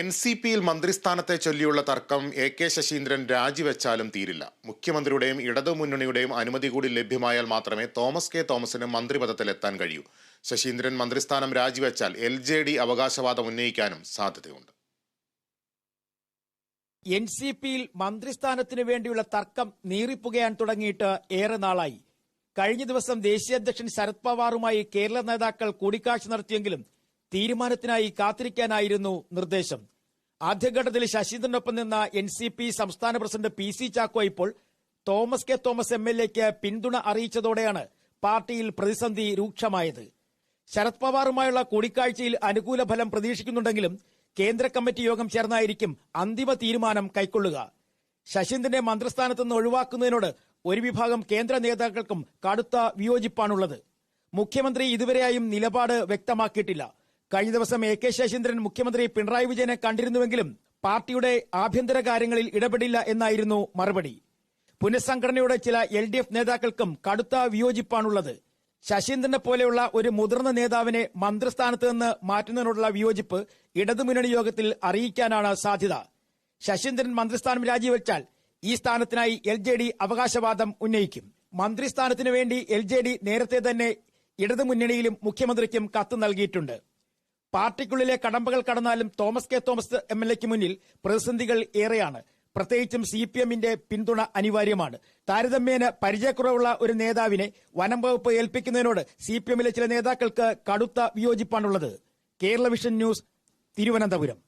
N C പിയിൽ മന്ത്രിസ്ഥാനത്തെ ചൊല്ലിയുള്ള തർക്കം എ കെ ശശീന്ദ്രൻ രാജിവെച്ചാലും തീരില്ല. മുഖ്യമന്ത്രിയുടെയും ഇടതുമുന്നണിയുടെയും അനുമതി കൂടി ലഭ്യമായാൽ മാത്രമേ തോമസ് കെ തോമസിന് മന്ത്രിപദത്തിലെത്താൻ കഴിയൂ. ശശീന്ദ്രൻ മന്ത്രിസ്ഥാനം രാജിവെച്ചാൽ എൽ ജെ ഡി അവകാശവാദം ഉന്നയിക്കാനും സാധ്യതയുണ്ട്. എൻ സി പിയിൽ മന്ത്രിസ്ഥാനത്തിനു വേണ്ടിയുള്ള തർക്കം നീറിപ്പുകയാൻ തുടങ്ങിയിട്ട് ഏറെ നാളായി. കഴിഞ്ഞ ദിവസം ദേശീയ അധ്യക്ഷൻ ശരത് പവാറുമായി കേരള നേതാക്കൾ കൂടിക്കാഴ്ച നടത്തിയെങ്കിലും തീരുമാനത്തിനായി കാത്തിരിക്കാനായിരുന്നു നിർദ്ദേശം. ആദ്യഘട്ടത്തിൽ ശശീന്ദ്രനൊപ്പം നിന്ന എൻ സി പി സംസ്ഥാന പ്രസിഡന്റ് പി സി ചാക്കോ ഇപ്പോൾ Thomas K Thomas M L എക്ക് പിന്തുണ അറിയിച്ചതോടെയാണ് പാർട്ടിയിൽ പ്രതിസന്ധി രൂക്ഷമായത്. ശരത് പവാറുമായുള്ള കൂടിക്കാഴ്ചയിൽ അനുകൂല ഫലം പ്രതീക്ഷിക്കുന്നുണ്ടെങ്കിലും കേന്ദ്ര കമ്മിറ്റി യോഗം ചേർന്നായിരിക്കും അന്തിമ തീരുമാനം കൈക്കൊള്ളുക. ശശീന്ദ്രനെ മന്ത്രിസ്ഥാനത്ത് നിന്ന് ഒഴിവാക്കുന്നതിനോട് ഒരു വിഭാഗം കേന്ദ്ര നേതാക്കൾക്കും കടുത്ത വിയോജിപ്പാണുള്ളത്. മുഖ്യമന്ത്രി ഇതുവരെയായും നിലപാട് വ്യക്തമാക്കിയിട്ടില്ല. കഴിഞ്ഞ ദിവസം എ കെ ശശീന്ദ്രൻ മുഖ്യമന്ത്രി പിണറായി വിജയനെ കണ്ടിരുന്നുവെങ്കിലും പാർട്ടിയുടെ ആഭ്യന്തര കാര്യങ്ങളിൽ ഇടപെടില്ല എന്നായിരുന്നു മറുപടി. പുനഃസംഘടനയുടെ ചില എൽ ഡി എഫ് നേതാക്കൾക്കും കടുത്ത വിയോജിപ്പാണുള്ളത്. ശശീന്ദ്രനെ പോലെയുള്ള ഒരു മുതിർന്ന നേതാവിനെ മന്ത്രിസ്ഥാനത്ത് നിന്ന് മാറ്റുന്നതിനോടുള്ള വിയോജിപ്പ് ഇടതുമുന്നണി യോഗത്തിൽ അറിയിക്കാനാണ് സാധ്യത. ശശീന്ദ്രൻ മന്ത്രിസ്ഥാനം രാജിവെച്ചാൽ ഈ സ്ഥാനത്തിനായി എൽ ജെ ഡി അവകാശവാദം ഉന്നയിക്കും. മന്ത്രിസ്ഥാനത്തിനു വേണ്ടി എൽ ജെ ഡി നേരത്തെ തന്നെ ഇടതുമുന്നണിയിലും മുഖ്യമന്ത്രിക്കും കത്ത് നൽകിയിട്ടുണ്ട്. പാർട്ടിക്കുള്ളിലെ കടമ്പകൾ കടന്നാലും Thomas K. Thomas M. L. എക്ക് മുന്നിൽ പ്രതിസന്ധികൾ ഏറെയാണ്. പ്രത്യേകിച്ചും സി. പി. എമ്മിന്റെ പിന്തുണ അനിവാര്യമാണ്. താരതമ്യേന പരിചയക്കുറവുള്ള ഒരു നേതാവിനെ വനം വകുപ്പ് ഏൽപ്പിക്കുന്നതിനോട് സി. പി. എമ്മിലെ ചില നേതാക്കൾക്ക് കടുത്ത വിയോജിപ്പാണുള്ളത്. Kerala vision news Thiruvananthapuram.